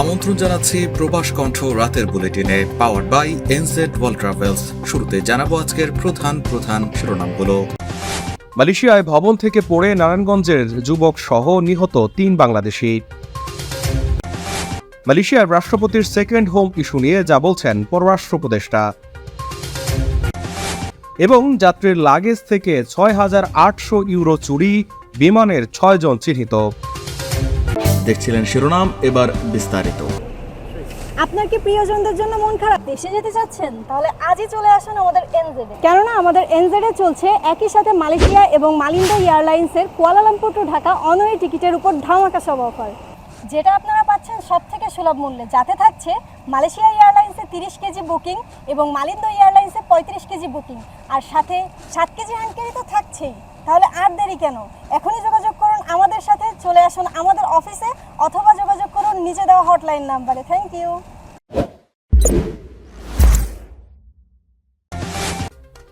আমন্ত্রণ জানাচ্ছি প্রবাস কণ্ঠ রাতের বুলেটিনে power by NZ world travels শুরুতে জানাব আজকের প্রধান প্রধান শিরোনামগুলো। মালয়েশিয়ায় ভবন থেকে পড়ে নারায়ণগঞ্জের যুবক সহ নিহত তিন বাংলাদেশি। মালয়েশিয়ার রাষ্ট্রপতির সেকেন্ড হোম ইস্যু নিয়ে যা বলছেন পররাষ্ট্র উপদেষ্টা। এবং যাত্রীর লাগেজ থেকে ছয় হাজার আটশো ইউরো চুরি, বিমানের ছয়জন চিহ্নিত। দেখছিলেন শিরোনাম, এবার বিস্তারিত। আপনার কি প্রিয়জনদের জন্য মন খারাপ। দেশে যেতে চাচ্ছেন, তাহলে আজই চলে আসুন আমাদের এনজেডে কেননা আমাদের এনজেডে চলছে একই সাথে মালয়েশিয়া এবং মালিন্দা এয়ারলাইন্সের কুয়ালালামপুর টু ঢাকা অনওয়ে টিকিটের উপর ধামাকা সব অফার। যেটা আপনারা পাচ্ছেন সব থেকে সুলভ মূল্যে। যাতে থাকছে মালয়েশিয়া এয়ারলাইন্সে তিরিশ কেজি বুকিং এবং মালিন্দা এয়ারলাইন্সে পঁয়ত্রিশ কেজি বুকিং। আর সাথে সাত কেজি হ্যান্ড ক্যারি তো থাকছেই। তাহলে আর দেরি কেন? এখনই যোগাযোগ আমাদের সাথে চলে আসুন আমাদের অফিসে অথবা যোগাযোগ করুন নিচে দেওয়া হটলাইন নাম্বারে। থ্যাংক ইউ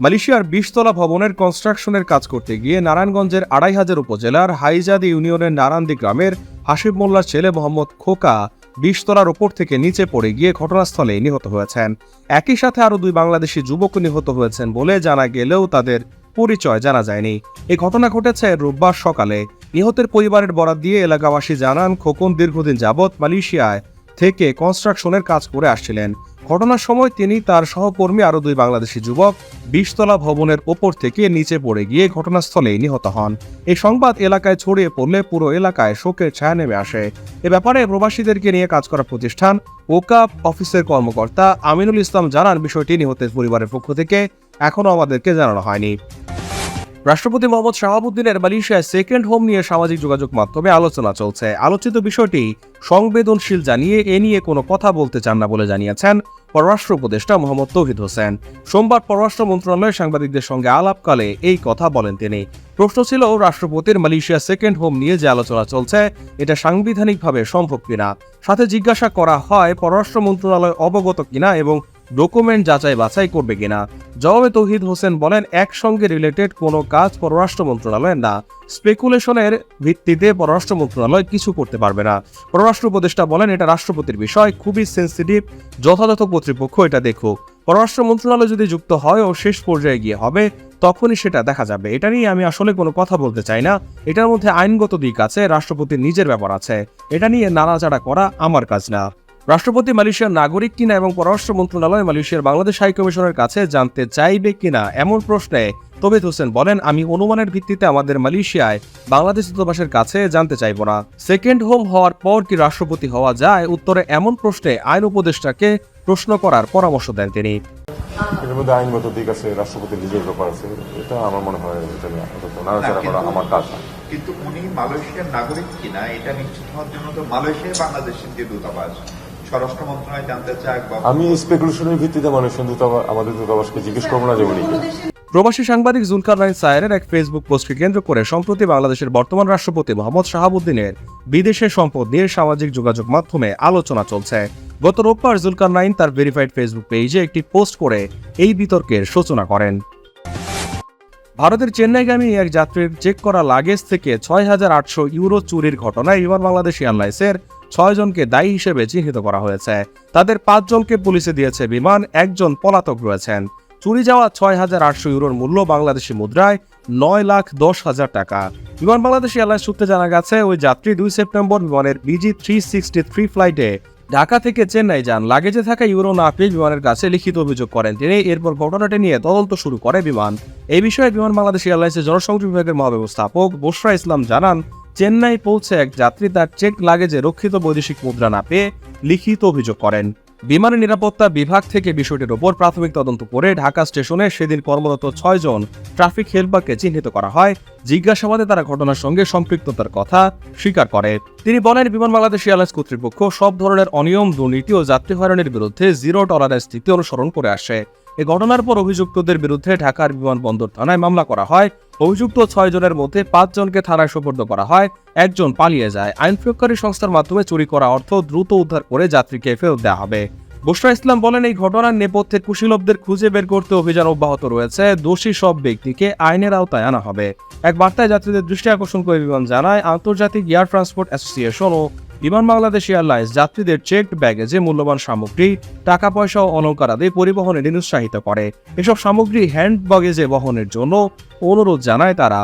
মালয়েশিয়ার বিশতলা ভবনের কনস্ট্রাকশনের কাজ করতে গিয়ে নারায়ণগঞ্জের আড়াই হাজার উপজেলার হাইজাদি ইউনিয়নের নারান্দি গ্রামের হাসিব মোল্লার ছেলে মোহাম্মদ খোকা বিশতলার ওপর থেকে নিচে পড়ে গিয়ে ঘটনাস্থলে নিহত হয়েছেন। একই সাথে আরও দুই বাংলাদেশি যুবক নিহত হয়েছেন বলে জানা গেলেও তাদের পরিচয় জানা যায়নি। এই ঘটনা ঘটেছে রোববার সকালে নিহতের পরিবারের বরাত দিয়ে এলাকাবাসী জানান, খোকন দীর্ঘদিন যাবৎ মালয়েশিয়ায় থেকে কনস্ট্রাকশনের কাজ করে আসছিলেন। ঘটনার সময় তিনি তার সহকর্মী আরও দুই বাংলাদেশি যুবক বিশতলা ভবনের ওপর থেকে নিচে পড়ে গিয়ে ঘটনাস্থলেই নিহত হন। এই সংবাদ এলাকায় ছড়িয়ে পড়লে পুরো এলাকায় শোকের ছায়া নেমে আসে। এ ব্যাপারে প্রবাসীদেরকে নিয়ে কাজ করা প্রতিষ্ঠান ওকাপ অফিসের কর্মকর্তা আমিনুল ইসলাম জানান, বিষয়টি নিহতের পরিবারের পক্ষ থেকে এখনও আমাদেরকে জানানো হয়নি। রাষ্ট্রপতি মোহাম্মদ শাহাবুদ্দিনের মালয়েশিয়ায় সেকেন্ড হোম নিয়ে সামাজিক যোগাযোগ মাধ্যমে আলোচনা চলছে। আলোচিত বিষয়টি সংবেদনশীল জানিয়ে এ নিয়ে কোনো কথা বলতে চান না বলে জানিয়েছেন পররাষ্ট্র উপদেষ্টা মোহাম্মদ তৌহিদ হোসেন। সোমবার পররাষ্ট্র মন্ত্রণালয়ে সাংবাদিকদের সঙ্গে আলাপকালে এই কথা বলেন তিনি। প্রশ্ন ছিল, রাষ্ট্রপতির মালয়েশিয়া সেকেন্ড হোম নিয়ে যে আলোচনা চলছে, এটা সাংবিধানিকভাবে সম্ভব কিনা? সাথে জিজ্ঞাসা করা হয়, পররাষ্ট্র মন্ত্রণালয় অবগত কিনা এবং ডকুমেন্ট যাচাই বাছাই করবে কিনা? জবাবে তৌহিদ হোসেন বলেন, একসঙ্গে রিলেটেড কোনো কাজ পররাষ্ট্র মন্ত্রণালয়ের না। স্পেকুলেশনের ভিত্তিতে পররাষ্ট্র মন্ত্রণালয় কিছু করতে পারবে না। পররাষ্ট্র উপদেষ্টা বলেন, এটা রাষ্ট্রপতির বিষয়, খুবই সেন্সিটিভ যথাযথ কর্তৃপক্ষ এটা দেখুক। পররাষ্ট্র মন্ত্রণালয় যদি যুক্ত হয় ও শেষ পর্যায়ে গিয়ে হবে, তখনই সেটা দেখা যাবে। এটা নিয়ে আমি আসলে কোনো কথা বলতে চাই না। এটার মধ্যে আইনগত দিক আছে, রাষ্ট্রপতির নিজের ব্যাপার আছে। এটা নিয়ে নাড়াচাড়া করা আমার কাজ না। রাষ্ট্রপতি মালয়েশিয়ার নাগরিক কিনা এবং পররাষ্ট্র মন্ত্রণালয় মালয়েশিয়ার বাংলাদেশ হাই কমিশনের কাছে জানতে চাইবে কিনা এমন প্রশ্নে তবিদ হোসেন বলেন আমি অনুমানের ভিত্তিতে আমাদের মালয়েশিয়ায় বাংলাদেশ দূতাবাসের কাছে জানতে চাইব না। সেকেন্ড হোম হওয়ার পর কি রাষ্ট্রপতি হওয়া যায়? উত্তরে এমন প্রশ্নে আইন উপদেষ্টাকে প্রশ্ন করার পরামর্শ দেন তিনি। এর মধ্যে আইনগত দিক আছে রাষ্ট্রপতির নিজের ব্যাপার আছে। এটা আমার মনে হয় এটা নাড়াচাড়া করা আমার কাজ কিন্তু উনি মালয়েশিয়ার নাগরিক কিনা এটা নিশ্চিত হওয়ার জন্য তো মালয়েশিয়া বাংলাদেশের যে দূতাবাস স্বরাষ্ট্র মন্ত্রণালয় জানতে চায় বা আমি স্পেকুলেশনের ভিত্তিতে মানুষের দূতাবাস আমাদের দূতাবাসকে জিজ্ঞেস করব না প্রবাসী সাংবাদিক জুলকার নাইন সায়েরের এক ফেসবুক পোস্টকে কেন্দ্র করে সম্প্রতি বাংলাদেশের বর্তমান রাষ্ট্রপতি মোহাম্মদ শাহাবুদ্দিনের বিদেশের সম্পদ নিয়ে সামাজিক যোগাযোগ মাধ্যমে আলোচনা চলছে। গত রোববার জুলকার নাইন তার ভেরিফাইড ফেসবুক পেজে একটি পোস্ট করে এই বিতর্কের সূচনা করেন। ভারতের চেন্নাইগামী এক যাত্রীর চেক করা লাগেজ থেকে ছয় হাজার আটশো ইউরো চুরির ঘটনায় বিমান বাংলাদেশ এয়ারলাইন্সের ছয় জনকে দায়ী হিসেবে চিহ্নিত করা হয়েছে। তাদের পাঁচজনকে পুলিশে দিয়েছে বিমান, একজন পলাতক রয়েছেন। চুরি যাওয়া ছয় হাজার আটশো ইউরোর মূল্য বাংলাদেশি মুদ্রায় নয় লাখ দশ হাজার টাকা। বিমান বাংলাদেশ এয়ারলাইন্স সূত্রে জানা গেছে, ওই যাত্রী দুই সেপ্টেম্বর বিমানের বিজি থ্রি সিক্সটি থ্রি ফ্লাইটে ঢাকা থেকে চেন্নাই যান। লাগেজে থাকা ইউরো না পেয়ে বিমানের কাছে লিখিত অভিযোগ করেন তিনি। এরপর ঘটনাটি নিয়ে তদন্ত শুরু করে বিমান। এই বিষয়ে বিমান বাংলাদেশ এয়ারলাইন্সের জনসংযোগ বিভাগের মহাব্যবস্থাপক বসরা ইসলাম জানান চেন্নাই পৌঁছে এক যাত্রী তার চেক লাগেজে রক্ষিত বৈদেশিক মুদ্রা না পেয়ে লিখিত অভিযোগ করেন। বিমানের নিরাপত্তা বিভাগ থেকে বিষয়টির ওপর প্রাথমিক তদন্ত করে ঢাকা স্টেশনে সেদিন কর্মরত ছয়জন ট্রাফিক হেল্পারকে চিহ্নিত করা হয়। জিজ্ঞাসাবাদে তারা ঘটনার সঙ্গে সম্পৃক্ততার কথা স্বীকার করে। তিনি বলেন, বিমান বাংলাদেশ এয়ারলাইন্স কর্তৃপক্ষ সব ধরনের অনিয়ম, দুর্নীতি ও যাত্রী হয়রানির বিরুদ্ধে জিরো টলারেন্স নীতি অনুসরণ করে আসে। এ ঘটনার পর অভিযুক্তদের বিরুদ্ধে ঢাকার বিমানবন্দর থানায় মামলা করা হয়। অভিযুক্ত ছয় জনের মধ্যে পাঁচজনকে থানায় সোপর্দ করা হয়, একজন পালিয়ে যায়। আইন প্রয়োগকারী সংস্থার মাধ্যমে চুরি করা অর্থ দ্রুত উদ্ধার করে যাত্রীকে ফেরত দেওয়া হবে। বসরা ইসলাম বলেন, এই ঘটনার নেপথ্যে কুশীলবদের খুঁজে বের করতে অভিযান অব্যাহত রয়েছে। দোষী সব ব্যক্তিকে আইনের আওতায় আনা হবে। এক বার্তায় যাত্রীদের দৃষ্টি আকর্ষণ করে বিমান জানায়, আন্তর্জাতিক এয়ার ট্রান্সপোর্ট অ্যাসোসিয়েশন ও বিমান বাংলাদেশ এয়ারলাইন্স যাত্রীদের চেকড ব্যাগেজে মূল্যবান সামগ্রী টাকা পয়সা ও অলঙ্কার আদি পরিবহনে নিরুৎসাহিত করে। এসব সামগ্রী হ্যান্ড এ বহনের জন্য অনুরোধ জানায় তারা।